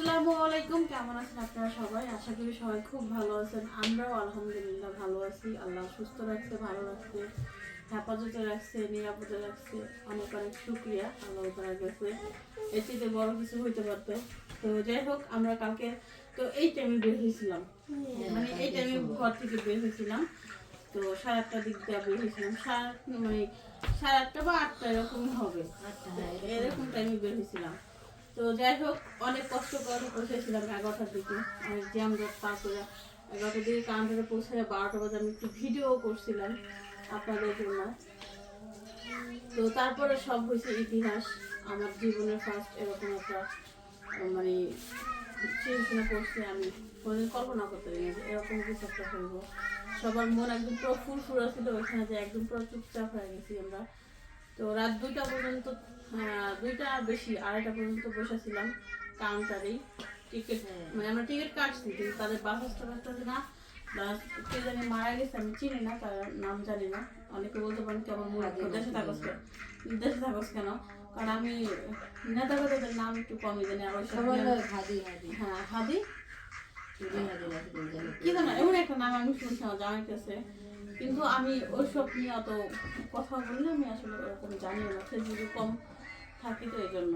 আসসালামু আলাইকুম কেমন আছেন আপনারা সবাই? আশা করি সবাই খুব ভালো আছেন। আমরাও আলহামদুলিল্লাহ ভালো আছি। আল্লাহ সুস্থ রাখছে ভালো রাখছে হেফাজতে রাখছে নিরাপদে রাখছে। অনেক অনেক শুক্রিয়া আল্লাহ তালার কাছে। এর বড় কিছু হইতে পারতো। তো যাই হোক আমরা কালকে তো এই টাইমে বের হয়েছিলাম মানে এই টাইমে ঘর থেকে বের হয়েছিলাম তো সাড়ে আটটার দিক দিয়ে বের হয়েছিলাম সাড়ে মানে সাড়ে আটটা বা আটটা এরকমই হবে। এরকম। টাইমে বের হয়েছিলাম তো যাই হোক, অনেক কষ্ট করে পৌঁছেছিলাম এগারোটার দিকে। জ্যাম জট পার করে এগারোটার দিকে কাউন্টারে পৌঁছে বারোটা বাজে আমি একটু ভিডিও করছিলাম আপনাদের জন্য। তো তারপরে সব হয়েছে ইতিহাস। আমার জীবনের ফার্স্ট এরকম একটা মানে চিন্তা করছি আমি কোনোদিন কল্পনা করতে পারি যে এরকম কিছু একটা হইব সবার মন একদম পুরো ফুরফুরা ছিল ওইখানে যে একদম পুরো চুপচাপ হয়ে গেছি আমরা। তো রাত দুইটা পর্যন্ত দুইটা আর বেশি আড়াইটা পর্যন্ত বসেছিলাম কাউন্টারেই। টিকিট মানে আমরা টিকিট কাটছি কিন্তু তাদের বাসটা বাসটা না কে জানি মারা গেছে আমি চিনি না তার নাম জানি না। অনেকে বলতে পারেন কেমন দেশে থাকস কেন? দেশে থাকস কেন? কারণ আমি নেতা নেতাদের নাম একটু কমই জানি ওইসব নিয়ে- হ্যাঁ হাদি কি জানো এমন একটা নাম আমি শুনছিলাম জামাই কাছে কিন্তু আমি ওইসব নিয়ে অত কথা বললে আমি আসলে ওরকম জানি না। ফেসবুকে কম থাকি তো এই জন্য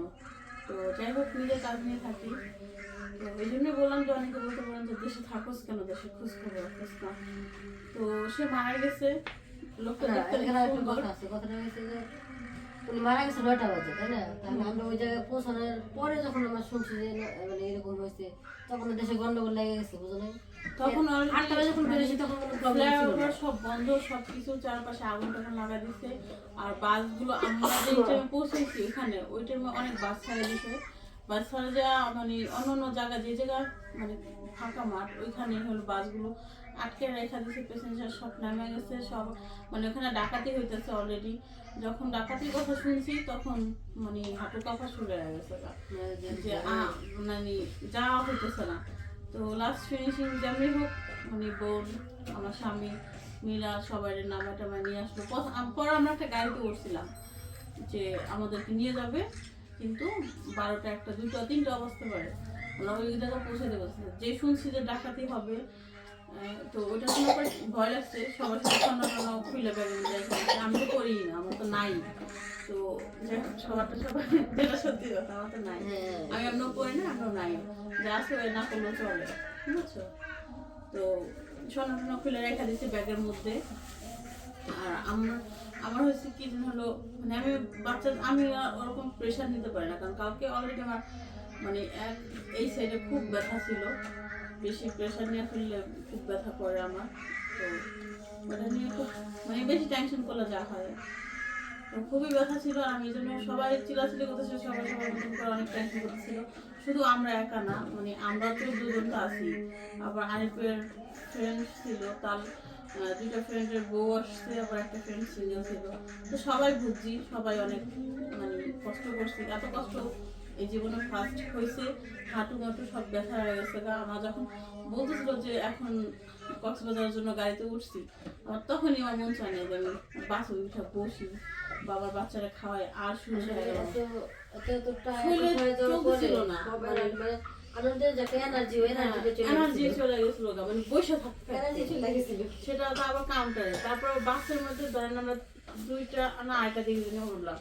তো যাই হোক নিজের কাজ নিয়ে থাকি। তো এই জন্য বললাম যে অনেকে বলতে পারেন যে দেশে থাকোস কেন? দেশে খোঁজ খবর রাখোস না। তো সে মারা গেছে। লোকটা দেখতে সুন্দর। উনি মারা গেছে নয়টা বাজে তাই না? তাহলে আমরা ওই জায়গায় পৌঁছানোর পরে যখন আমরা শুনছি যে মানে এরকম হয়েছে তখন দেশে গন্ডগোল লেগে গেছে বুঝো নাই তখন আটটা বাজে যখন বেরিয়েছি তখন কোনো ফ্লাইওভার সব বন্ধ সব কিছু চারপাশে আগুন টাগুন লাগা দিছে। আর বাসগুলো আমরা যে টাইমে পৌঁছেছি ওখানে ওই টাইমে অনেক বাস ছাড়া দিছে। বাস ছাড়া যা মানে অন্য অন্য জায়গা যে জায়গা মানে ফাঁকা মাঠ ওইখানে হলো বাসগুলো। আটকে রেখা দিছে প্যাসেঞ্জার সব নামে গেছে সব মানে ওখানে ডাকাতি হইতেছে অলরেডি যখন ডাকাতির কথা শুনছি তখন মানে হাঁটু কাপা শুরু হয়ে গেছে। যে মানে যাওয়া হইতেছে না। তো লাস্ট ফিনিশিং যেমনি হোক মানে বোন, আমার স্বামী মিলা সবাই নামা টামা নিয়ে আসলো। পরে আমরা একটা গাড়িতে উঠছিলাম যে আমাদেরকে নিয়ে যাবে, কিন্তু বারোটা একটা দুটো তিনটা অবস্থা পারে। আমরা ওই জায়গায় পৌঁছে দেবো। যে শুনছি যে ডাকাতি হবে তো ওটা শোনার ভয় লাগছে। সবার সাথে খুলে বেড়ে আমি তো করি না, আমার তো নাই। তো হোক, সবারটা সবাই যেটা সত্যি কথা আমার তো নাই। হ্যাঁ আমি এমন করি না নাই। যা আছে না করলেও চলে বুঝছ তো সোনা টোনা খুলে রেখে ব্যাগের মধ্যে। আর আমার আমার হচ্ছে কি যেন হলো মানে আমি বাচ্চা আমি ওরকম প্রেশার নিতে পারি না কারণ কালকে অলরেডি আমার মানে এক এই সাইডে খুব ব্যথা ছিল। বেশি প্রেশার নিয়ে ফেললে খুব ব্যথা করে আমার। তো ওটা নিয়ে খুব মানে বেশি টেনশন করলে যা হয়। খুবই ব্যথা ছিল, আর আমি এই জন্য সবাই চিলাচিলি করতেছিল, সবাই সবার মতন করে অনেক টেনশন করতেছিল। শুধু আমরা একা না মানে আমরা তো দুজন তো আছি। আবার আরিফের ফ্রেন্ড ছিল, তার দুটো ফ্রেন্ডের বউ আসছে, আবার একটা ফ্রেন্ড সিঙ্গেল ছিল। তো সবাই বুঝছি সবাই অনেক মানে কষ্ট করছি। এত কষ্ট এই জীবনে ফার্স্ট হয়েছে হাঁটু মাটু সব ব্যথা হয়ে গেছে। আমার যখন বলতেছিল যে এখন কক্সবাজারের জন্য গাড়িতে উঠছি, আমার তখনই আমার মন চায় না যে আমি বাসে উঠে বসি। বাবার বাচ্চারা খাওয়াই আর চলতেছিল না। এনার্জি চলে গেছিল। মানে বসে থাকতে। সেটা তো আবার কাউন্টারে তারপর বাসের মধ্যে ধরেন আমরা দুইটা না আরেকটা দিকে জন্য উঠলাম।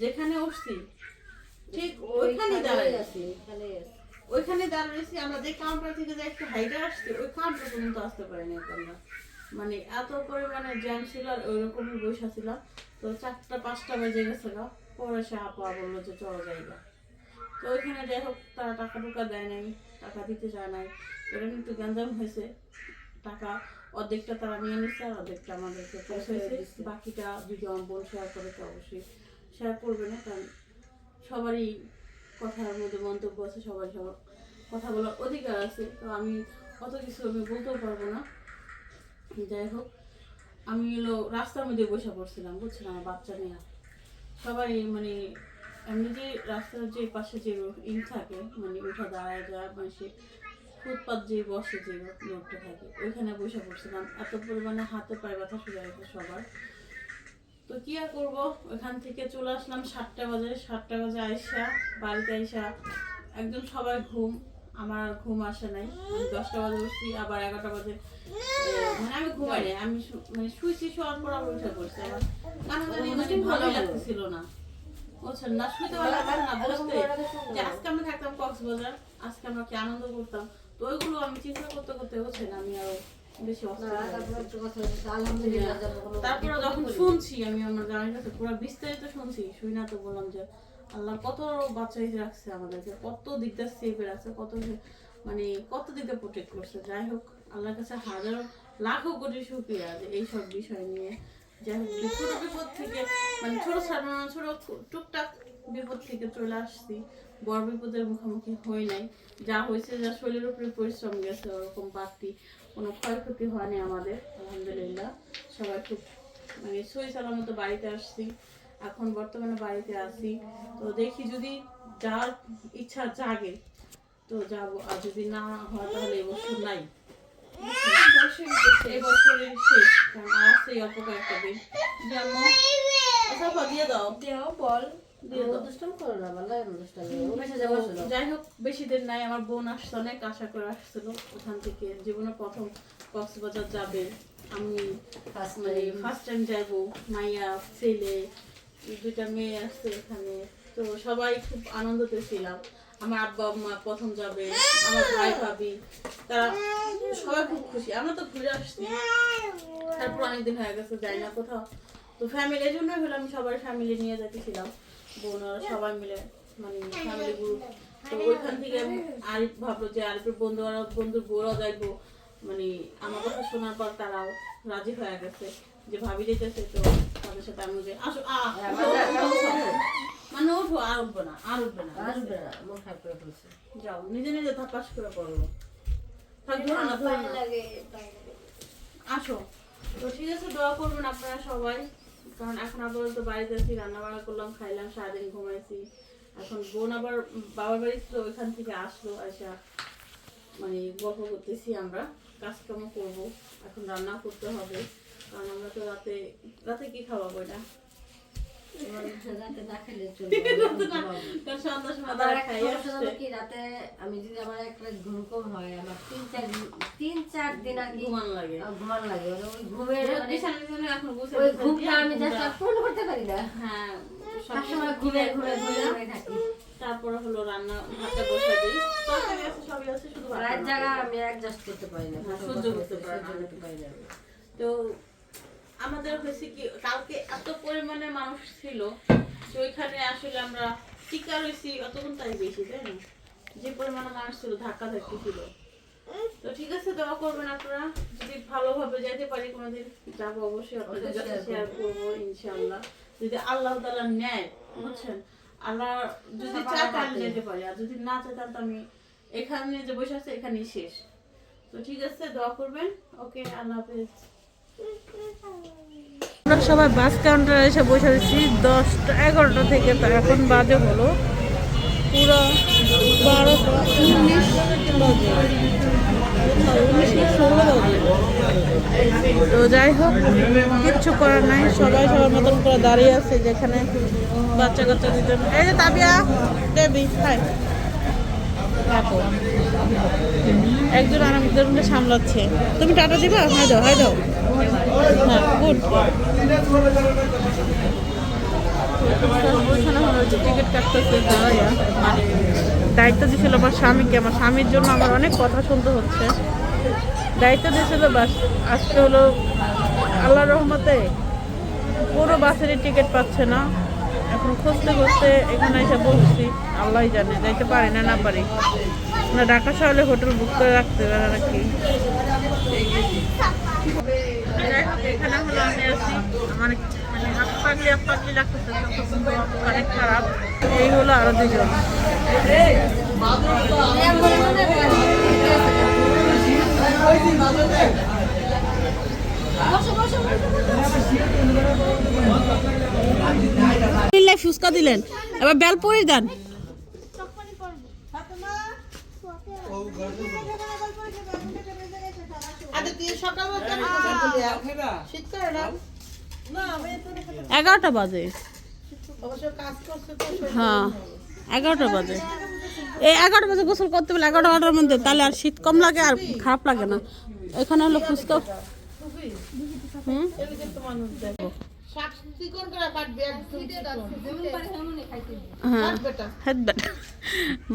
যেখানে উঠছি ঠিক ওইখানে দাঁড়াই। আছি ওইখানে দাঁড়িয়েছি আমরা যে কাউন্টার থেকে যে একটু হাইটে আসছি ওই কাউন্টার পর্যন্ত আসতে পারিনি আমরা। মানে এত পরিমাণে জ্যাম ছিল আর ওই ওইরকমই বসে ছিলাম তো চারটা পাঁচটা বেজে গেছে গা পরে সে আপা বলল যে চলো যাইবা। তো ওইখানে যাই হোক তারা টাকা টুকা দেয় নাই টাকা দিতে চায় নাই। নিয়ে একটু গ্যাঞ্জাম হয়েছে। টাকা অর্ধেকটা তারা নিয়ে নিচ্ছে আর অর্ধেকটা আমাদেরকে পৌঁছেছে বাকিটা যদি আমার বোন শেয়ার করে তো অবশ্যই শেয়ার করবে না কারণ সবারই কথার মধ্যে মন্তব্য আছে সবার সবার কথা বলার অধিকার আছে। তো আমি অত কিছু আমি বলতেও পারব না। যাই হোক, আমি হলো রাস্তার মধ্যে বসে পড়ছিলাম বুঝছিলাম আমার বাচ্চা নিয়ে সবাই মানে এমনি যে রাস্তার যে পাশে যে ইন থাকে মানে উঠা দাঁড়ায় যায় মানে সে ফুটপাত যে বসে যে লোকটা থাকে, ওইখানে বসে পড়ছিলাম। এত পরিমাণে হাতে পায়ে ব্যথা শুরু হয়েছে সবার। তো কি আর করব? ওখান থেকে চলে আসলাম সাতটা বাজে সাতটা বাজে আইসা, বাড়িতে আইসা একদম সবাই ঘুম, আমার ঘুম আসে নাই। দশটা বাজে উঠছি, আবার এগারোটা বাজে আমি ঘুমাই আমি মানে শুয়েছি শোয়ার পর আবার উঠে পড়ছি। আমার কারণ জানি ভালো লাগতেছিল না। বুঝছেন? না শুতে ভালো লাগছে না বসতে যে আজকে আমরা থাকতাম কক্সবাজার আজকে আমরা কি আনন্দ করতাম। তো ওইগুলো আমি চিন্তা করতে করতে হচ্ছে না আমি আরও বেশি অস্থির হয়ে গেছি। তারপর তারপরে যখন শুনছি আমি আমার কাছে পুরো বিস্তারিত শুনছি। শুই না তো বললাম যে আল্লাহ কত বাচ্চা হিসেবে রাখছে আমাদেরকে কত দিকটা সেভে রাখছে কত মানে কত দিকে প্রোটেক্ট করছে। যাই হোক আল্লাহর কাছে হাজারো লাখো কোটি শুক্রিয়া যে এইসব বিষয় নিয়ে। যাই হোক ছোট বিপদ থেকে মানে ছোট ছোট টুকটাক বিপদ থেকে চলে আসছি। বড় বিপদের মুখোমুখি হই নাই। যা হয়েছে, যা শরীরের উপরে পরিশ্রম গেছে, ওরকম বাড়তি কোনো ক্ষয়ক্ষতি হয়নি আমাদের, আলহামদুলিল্লাহ। সবাই খুব মানে সই সালামত বাড়িতে আসছি। এখন বর্তমানে বাড়িতে আছি। তো দেখি যদি যাওয়ার ইচ্ছা জাগে, তো যাব। আর যদি না হয়, তাহলে এবছর নাই। আচ্ছা। যাই হোক বেশি দিন নাই আমার বোন আসছে অনেক আশা করে আসছিল ওখান থেকে জীবনে প্রথম কক্সবাজার যাবে আমি মানে ফার্স্ট টাইম যাব মাইয়া ছেলে দুইটা মেয়ে আসছে এখানে তো সবাই খুব আনন্দতে ছিলাম আমার আব্বা আম্মা প্রথম যাবে আমার ভাই ভাবি তারা সবাই খুব খুশি। আমরা তো ঘুরে আসছি। তারপর অনেকদিন হয়ে গেছে যাই না কোথাও। তো ফ্যামিলির জন্য হলো আমি সবার ফ্যামিলি নিয়ে যেতেছিলাম বোনরা সবাই মিলে মানে ফ্যামিলি গ্রুপ তো ওইখান থেকে আমি আরিফ ভাবলো যে আরিফের বন্ধুরা বন্ধুর বউরাও যাইবো। মানে আমার কথা শোনার পর তারাও রাজি হয়ে গেছে যে ভাবি যেতেছে তো তাদের সাথে আমি যে আসো আ। মানে উঠো আর উঠবে না আর উঠবে না আসবে না, মন খারাপ করে ফেলছে। যাও নিজে নিজে থাপাস করে পড়ল থাক ধরো না ধরো না। আসো। তো ঠিক আছে দোয়া করবেন আপনারা সবাই। কারণ এখন আপাতত বাড়িতে আছি রান্না বান্না করলাম খাইলাম সারাদিন ঘুমাইছি। এখন বোন আবার বাবার বাড়ি ছিল ওইখান থেকে আসলো আসা মানে গল্প করতেছি আমরা কাজকর্ম করব। এখন রান্না করতে হবে কারণ আমরা তো রাতে রাতে কি খাওয়াবো এটা? আমি ঘুমাবো। কারণ সন্ধ্যার সময় আমার তারা একটা খাই সমস্যা আসছে। হলো কি, রাতে আমি যদি আমার একটা ঘুম কম হয় আমার তিন চার তিন চার দিন আর ঘুমান লাগে। আহ, লাগে। ওই ঘুমের বিছানা টিছানা এখন গুছিয়ে ওই ঘুমটা আমি পূর্ণ করতে পারি না। হ্যাঁ সবসময় ঘুরে ঘুরে ঘুরে ঘুরে থাকি। তারপরে হলো রান্না ভাতটা বসা দিই। তরকারি আছে সবই আছে শুধু রাত জায়গা আমি অ্যাডজাস্ট করতে পারি না। সহ্য করতে পারি। তো আমাদের হয়েছে কি কালকে এত পরিমাণে মানুষ ছিল যে ওইখানে আসলে আমরা টিকা রয়েছি অতক্ষণ তাই বেশি তাই না? যে পরিমাণে মানুষ ছিল ধাক্কা ধাক্কি ছিল। তো ঠিক আছে দোয়া করবেন আপনারা। যদি ভালোভাবে যেতে পারি কোনোদিন যাব অবশ্যই আপনাদের কাছে শেয়ার করব ইনশাআল্লাহ। যদি আল্লাহ তালা নেয় বুঝছেন? আল্লাহ যদি চায় তাহলে যেতে পারি আর যদি না চায় তাহলে তো আমি এখানে যে বসে আছে এখানেই শেষ। তো ঠিক আছে দোয়া করবেন। ওকে আল্লাহ হাফেজ। আমরা সবাই বাস কাউন্টারে এসে বসে আছি। দশটা, এগারোটা থেকে তো এখন বাজে হলো পুরো বারোটা তো যাই হোক, কিচ্ছু করার নাই। সবাই সবার মতন করে দাঁড়িয়ে আছে যেখানে বাচ্চা কাচ্চা দিতে এই যে তাবিয়া, দেবী, হাই। একজন আর একজনকে সামলাচ্ছে। তুমি টাটা দিবা? হাই দাও হাই দাও। টিকিট দায়িত্ব দিয়েছিল আমার স্বামীকে আমার স্বামীর জন্য আমার অনেক কথা শুনতে হচ্ছে দায়িত্ব দিয়েছিল বাস আজকে হলো আল্লাহ রহমতে পুরো বাসেরই টিকিট পাচ্ছে না এখন খুঁজতে খুঁজতে এখানে এসে বসছি আল্লাহ জানে যাইতে পারি না না পারি না ঢাকা শহরে হোটেল বুক করে রাখতে পারে নাকি এখানে হলো আমি আছি। আমার মানে হাত পাগলি হাত পাগলি লাগতেছে অনেক খারাপ। এই হলো আরও দুজন। ফুচকা দিলেন। এবার বেলপুরি দেন। এগারোটা বাজে। হ্যাঁ এগারোটা বাজে। এই এগারোটা বাজে গোসল করতে বলে এগারো বারোটার মধ্যে তাহলে আর শীত কম লাগে আর খারাপ লাগে না। এখানে হলো ফুচকা হুম? হ্যাঁ।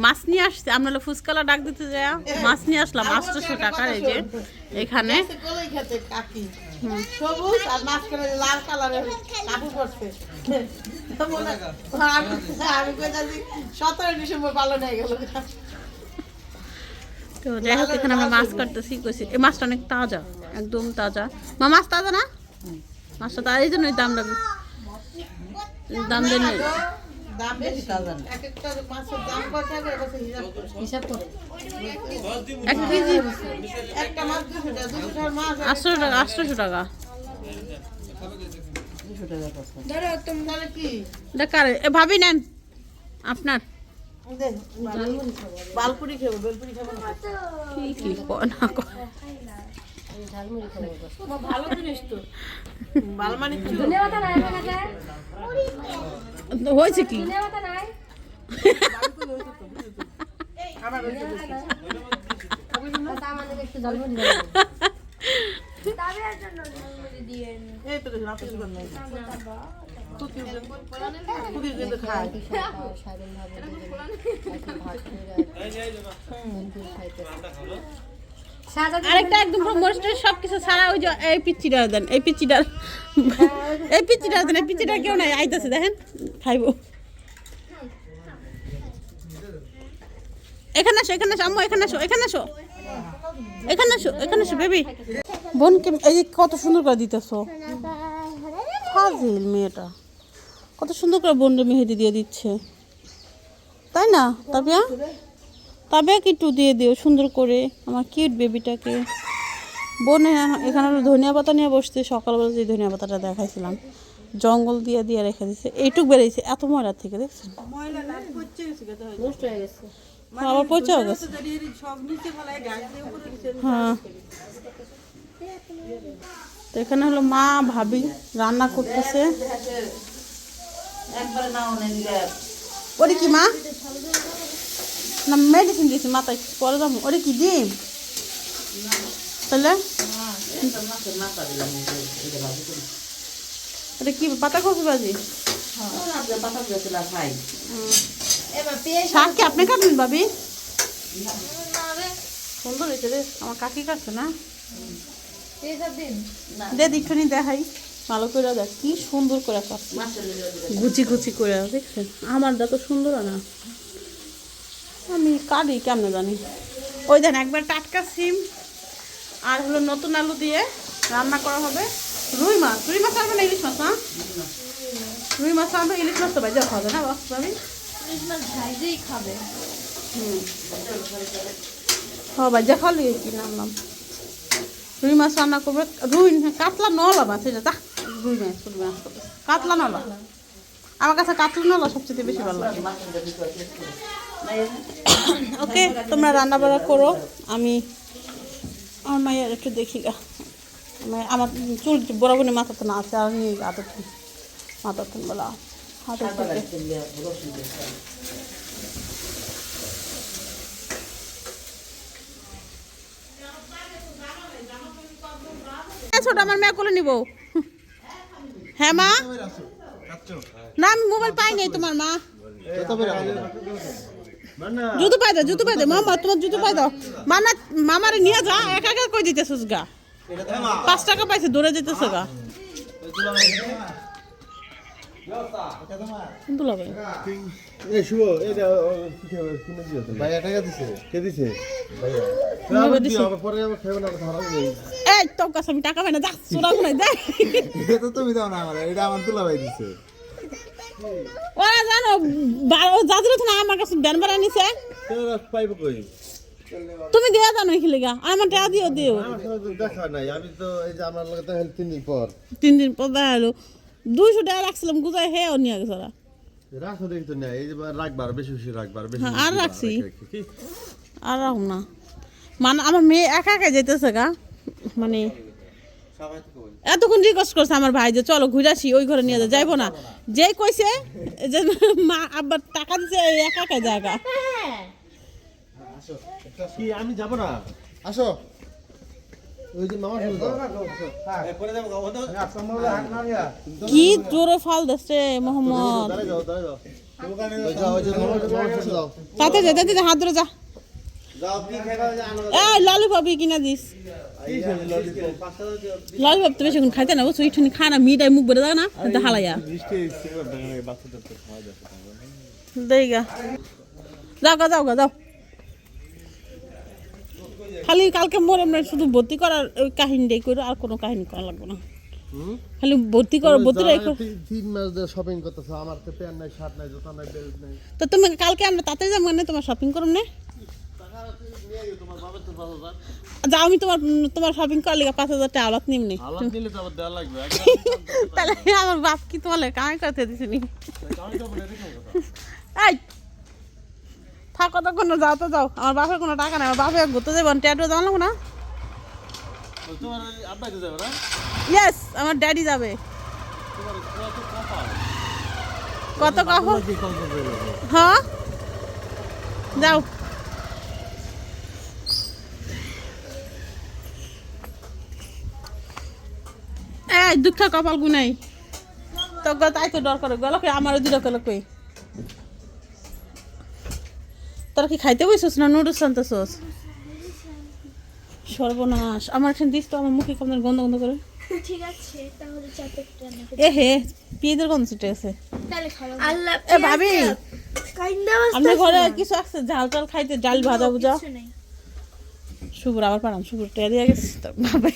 মাছ নিয়ে আসছে, আমরা ফুচকালা ডাক দিতে যাই মাছ নিয়ে আসলাম, আটশোশো টাকার এই যে এখানে। হয়ে যাই হোক, এখানে আমরা মাছ কাটতেছি, কইছি। এই মাছটা অনেক তাজা, একদম তাজা। মা, মাছ তাজা না? মাছটা তাজা এই জন্যই দাম দেন দাম বেশি। এক একটা মাছের দাম কত হবে এবছর হিসাব করে। হিসাব করে। এক কেজি? একটা মাছ দুশো টাকা আটশো আটশোশো টাকা। তাহলে কি? এটা কার? এ ভাবি নেন আপনার। বালপুরি খাব বেলপুরি খাব। কি কি না কয়। আমি ঝালমুড়ি খাব ভালো জিনিস তো ভালো মানে কি? নাই হয়েছে কি ধনিয়া নাই আমার আরেকটা একদম পুরো মোস্টের সব কিছু ছাড়া ওই যে এই পিচ্চিটা দেন এই পিচ্চিটা এই পিচ্চিটা দেন এই পিচ্চিটা কেউ নাই আইতাছে দেখেন খাইবো। এখানে আসো এখানে আসো আম্মু এখানে আসো এখানে আসো। এখানে আসো এখানে আসো বেবি। বোনকে এই যে কত সুন্দর করে দিতেছো। ফাজিল মেয়েটা। কত সুন্দর করে বোনকে মেহেদি দিয়ে দিচ্ছে। তাই না তাবিয়া তবে একটু দিয়ে দিও সুন্দর করে আমার কিউট বেবিটাকে বোনে এখানে হলো ধনিয়া পাতা নিয়ে বসতে সকালবেলা যে ধনিয়া পাতাটা দেখাইছিলাম জঙ্গল দিয়ে দিয়ে রেখে দিচ্ছে এইটুক বেরিয়েছে এত ময়লার থেকে দেখছেন? গেছে আবার পচেও গেছে। হ্যাঁ। তো এখানে হলো মা ভাবি রান্না করতেছে। একবারে নাও নেন ওরে কি মা? না মেডিসিন দিয়েছি মাথায়, পরে যাব। ওরে কি ডিম? তাহলে? ওটা কি, পাতা কপি বাজি শাক কি আপনি কাটবেন ভাবি? সুন্দর হয়েছে রে, আমার কাকি কাটছে না। দে দেখুনি দেখাই, ভালো করে দেখ, কি সুন্দর করে কাটছে গুচি গুচি করে, দেখছেন? আমারটা তো সুন্দর না। আমি কাটি কেমনে জানি। ওই দেন একবার টাটকা সিম আর হলো নতুন আলু দিয়ে রান্না করা হবে। রুই মাছ রুই মাছ আনবে না ইলিশ মাছ না? রুই মাছ আনবে ইলিশ মাছ তো ভাইজা খাবে না বাস ভাবি? হুম। হ্যাঁ ভাইজা খালি কি নামলাম রুই মাছ রান্না করবে রুই কাতলা নলা মাছ এটা তা? রুই মাছ রুই মাছ। কাতলা নলা। আমার কাছে কাতলা নলা সবচেয়ে বেশি ভালো লাগে। ওকে তোমরা রান্না বান্না করো। আমি আমার মায়ের একটু দেখি গা। আমার চুল বরাবরই মাথাতে না আছে আর নিয়ে হাতে মাথাতে বলা। হাতে এ, ছোট আমার মেয়ে কোলে নিব। হ্যাঁ মা? না আমি মোবাইল পাই নাই তোমার মা। জুতো পাই দাও জুতো পাই দাও। মামা তোমার জুতো পাই দাও। মামা মামারে নিয়ে যা একা একা কই দিতেছিস গা। পাঁচ টাকা পাইছে দৌড়ে যেতেছে গা। আমি টাকা পাই না যা চোরা কোনায় দেখ তুমি দাও না আমার এটা আমার তুলা ভাই দিছে। ওরা জানো যাদের না আমার কাছে ব্যান বাড়া নিছে। তুমি দিয়া জানো এখানে গা আমার টাকা দিও দিও। দেখা নাই আমি তো এই যে আমার লগে তো হেল তিন দিন পর তিন দিন পর দেখা হলো। দুইশো টাকা রাখছিলাম গুজাই হে নিয়ে গেছে ওরা। রাখো দেখি তো না এই যে রাখবার বেশি বেশি রাখবার বেশি আর রাখছি। আর রাখুন না। মানে আমার মেয়ে একা একা যেতেছে গা। মানে এতক্ষণ রিকোয়েস্ট করছে আমার ভাই যে চলো ঘুরে আসি ওই ঘরে নিয়ে যা যাইবো না। যেই কইছে যে মা আব্বার টাকা দিছে একা একা জায়গা কি আমি যাব না? আসো। কি জোরে ফাল দিচ্ছে মোহাম্মদ। তাতে যা তাতে যা, হাত ধরে যা। এই ললিপপই কিনা দিস। ললিপপ। তো বেশি খাইতে না বুঝছ? ইঠুনি খানা মিটাই মুখ বেড়ে দাও না হালাইয়া যাও গা যাও গা যাও। খালি কালকে মোর এমনি শুধু ভর্তি করার ওই কাহিনীটাই করো আর কোনো কাহিনী করা লাগবে না। খালি ভর্তি করো ভর্তি রাখো। তিন মাস ধরে শপিং করতেছো আমার তো প্যান্ট নাই শার্ট নাই জুতা নাই বেল্ট নাই। তো তুমি কালকে আমরা তাতে যাব না তোমার শপিং করুন না যাও আমি তোমার তোমার শপিং করার লিগে পাঁচ হাজার টাকা আলাদ নিমনি তাহলে আমার বাপ কি তোমার কামাই করতে দিছিনি এই থাকো তো কোনো যাও তো যাও। আমার বাপের কোনো টাকা নেই আমার বাপে ঘুরতে যাব ট্যাটু জানলাম না। ইয়েস আমার ড্যাডি যাবে। কত কপাল? কত কহ কি কম করবে হ্যাঁ? যাও। এই দুঃখ কপাল গুনাই। তো তাই তো ডর করে গেল কই? আমারও দিল গেল কই? তোরা কি খাইতে বসছিস না নুডলস আনতেছস? সর্বনাশ। আমার এখানে দিস তো আমার মুখে কেমন গন্ধ গন্ধ করে। ঠিক আছে তাহলে চাপের এ হে পিঁয়াজের গন্ধ ছুটে আছে আল্লাহ এ ভাবি। আপনার ঘরে কিছু আছে? ঝাল টাল খাইতে ডাল ভাজা নেই। শুকুর আবার পারাম শুকুর টেয়া দিয়ে গেছিস তোর বাবা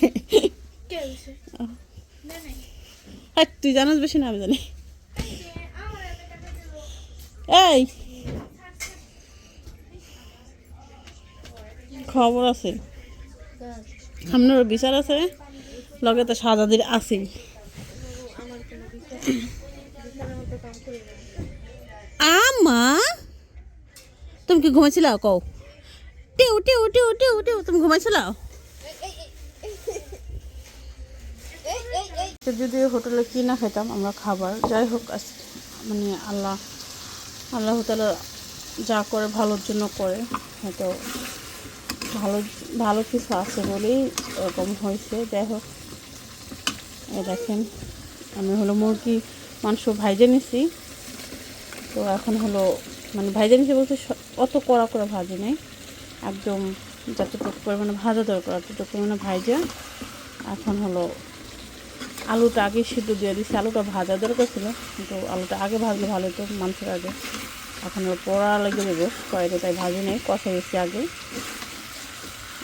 কে তুই জানিস বেশি না, আমি জানি। এই, খবর আছে। আপনার বিচার আছে, লগে তো সাজাদির আছেই। আমা, তুমি কি ঘুমাইছিল? কও। টেউ টেউ টেউ টেউ টেউ, তুমি ঘুমাইছিল? যদি হোটেলে কি না খেতাম, আমরা খাবার। যাই হোক মানে আল্লাহ আল্লাহ তালা যা করে ভালোর জন্য করে, হয়তো ভালো ভালো কিছু আছে বলেই এরকম হয়েছে। যাই হোক এই দেখেন, আমি হলো মুরগি, মাংস ভাইজে নিছি। তো এখন হলো মানে ভাইজে নিছি বলতে অত কড়া করে ভাজি নেই। একদম যতটুকু পরিমাণে ভাজা দরকার, অতটুকু পরিমাণে ভাইজে এখন হলো আলুটা আগে সিদ্ধ দিয়ে দিচ্ছি আলুটা ভাজা দরকার ছিল, কিন্তু আলুটা আগে ভাজলে ভালো হতো মাংসের আগে। এখন পোড়া লেগে দেবো কয়েকটা তাই ভাজি নেই, কষা গেছি আগে।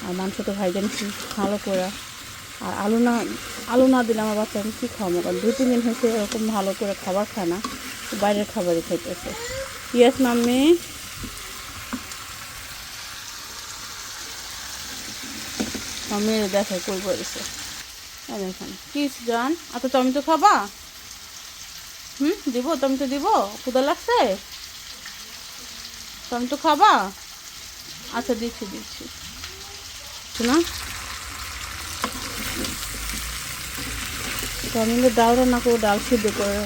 আর মাংস তো ভাইজে নিচ্ছি ভালো করে আর আলু না আলু না দিলে আমার বাচ্চা আমি কী খাওয়াবো? কারণ দু তিন দিন হয়েছে এরকম ভালো করে খাবার খায় না বাইরের খাবারই খাইতেছে। ইয়াস মাম্মি। মাম্মি, দেখে করেছে এই দেখেন। কি জান? আচ্ছা তুমি তো খাবা? হুম? দিব তো দিব? ক্ষুদা লাগছে? তো খাবা? আচ্ছা দিচ্ছি দিচ্ছি। না তো ডাল রান্না করব, ডাল সিদ্ধ করে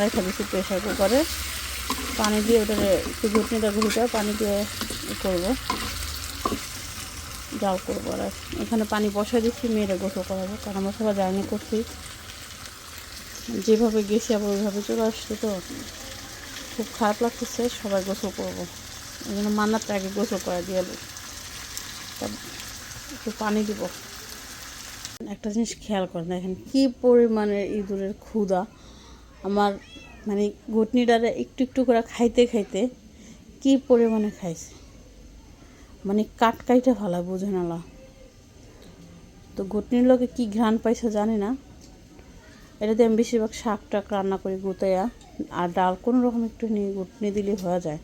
রেখে দিচ্ছি প্রেশার কুকারে। পানি দিয়ে ওটারে একটু ঘুটনিটা ঘুটে পানি দিয়ে করব। জাল করব আর এখানে পানি বসা দিচ্ছি, মেয়েরা গোসল করাবো, কারণ আমরা সবাই জার্নি করছি। যেভাবে গেছি আবার ওইভাবে চলে আসছে তো খুব খারাপ লাগতেছে, সবাই গোসল করব। ওই জন্য মান্নারটা আগে গোসল করা দিয়ে। তা একটু পানি দিব। একটা জিনিস খেয়াল করেন, দেখেন কী পরিমাণের ইঁদুরের ক্ষুধা। আমার মানে ঘুটনিটারে একটু একটু করে খাইতে খাইতে কী পরিমাণে খাইছে। মানে কাট কাইটা ভালো, বুঝে নালা তো ঘুটনির লোকে কি ঘ্রাণ পাইছে জানি না। এটাতে আমি বেশিরভাগ শাক টাক রান্না করি গুতাইয়া, আর ডাল কোনো রকম একটু নিয়ে ঘুটনি দিলে হওয়া যায়।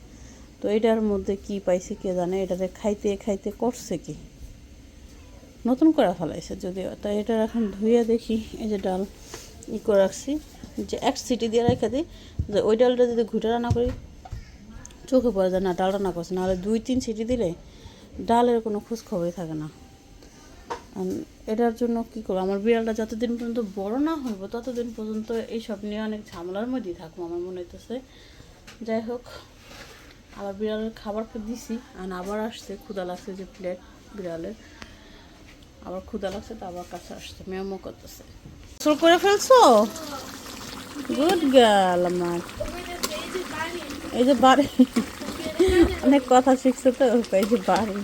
তো এটার মধ্যে কি পাইছে কে জানে এটাতে খাইতে খাইতে করছে কি? নতুন করে ফেলাইছে যদিও। তাই এটা এখন ধুয়ে দেখি, এই যে ডাল ই করে রাখছি, যে এক সিটি দিয়ে রেখে দিই, যে ওই ডালটা যদি ঘুটে রান্না করি, চোখে পড়ে যায়, না, ডাল রান্না করছে, নাহলে দুই, তিন সিটি দিলে ডালের কোনো খোঁজ খবরই থাকে না। এটার জন্য কী করব? আমার বিড়ালটা যতদিন পর্যন্ত বড় না হইব, ততদিন পর্যন্ত এইসব নিয়ে অনেক ঝামেলার মধ্যেই থাকব আমার মনে হইতেছে। যাই হোক, আবার বিড়ালের খাবার দিছি, আর আবার আসছে ক্ষুদা লাগছে যে প্লেট বিড়ালের। আবার ক্ষুদা লাগছে তো আবার কাছে আসছে, মেমো করতেছে। গোসল করে ফেলছো? গুড গার্ল আমার। এই যে বাড়ি। অনেক কথা শিখছে তো এই যে বাড়ি।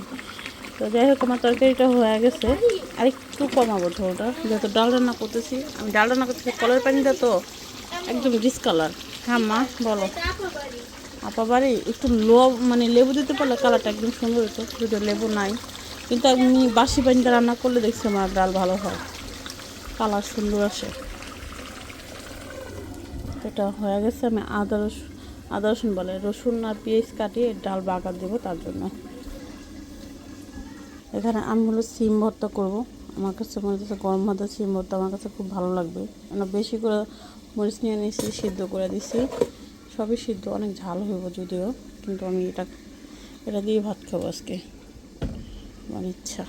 তো যাই হোক, আমার তরকারিটা হয়ে গেছে। আর একটু কমাবো ঝোলটা যেহেতু ডাল রান্না করতেছি, আমি ডাল রান্না করতেছি কলের পানিটা তো, একদম ডিসকালার হ্যাঁ মা, বলো। আপা বাড়ি, একটু লো মানে লেবু দিতে পারলে কালারটা একদম সুন্দর হতো যদি লেবু নাই। কিন্তু আমি বাসি পানিটা রান্না করলে দেখছি আমার ডাল ভালো হয়। কালার সুন্দর আসে। এটা হয়ে গেছে, আমি আদা রসুন আদা, রসুন বলে। রসুন আর পেঁয়াজ কাটিয়ে ডাল বাগার দেবো তার জন্য। এখানে আমি হলো সিম ভর্তা করব। আমার কাছে মনে হচ্ছে গরম ভাতের সিম ভর্তা আমার কাছে খুব ভালো লাগবে। কেন বেশি করে মরিচ নিয়ে নিয়েছি, সিদ্ধ করে দিছি। সবই সিদ্ধ, অনেক ঝাল হইব যদিও, কিন্তু আমি এটা এটা দিয়ে ভাত খাব আজকে। আমার ইচ্ছা।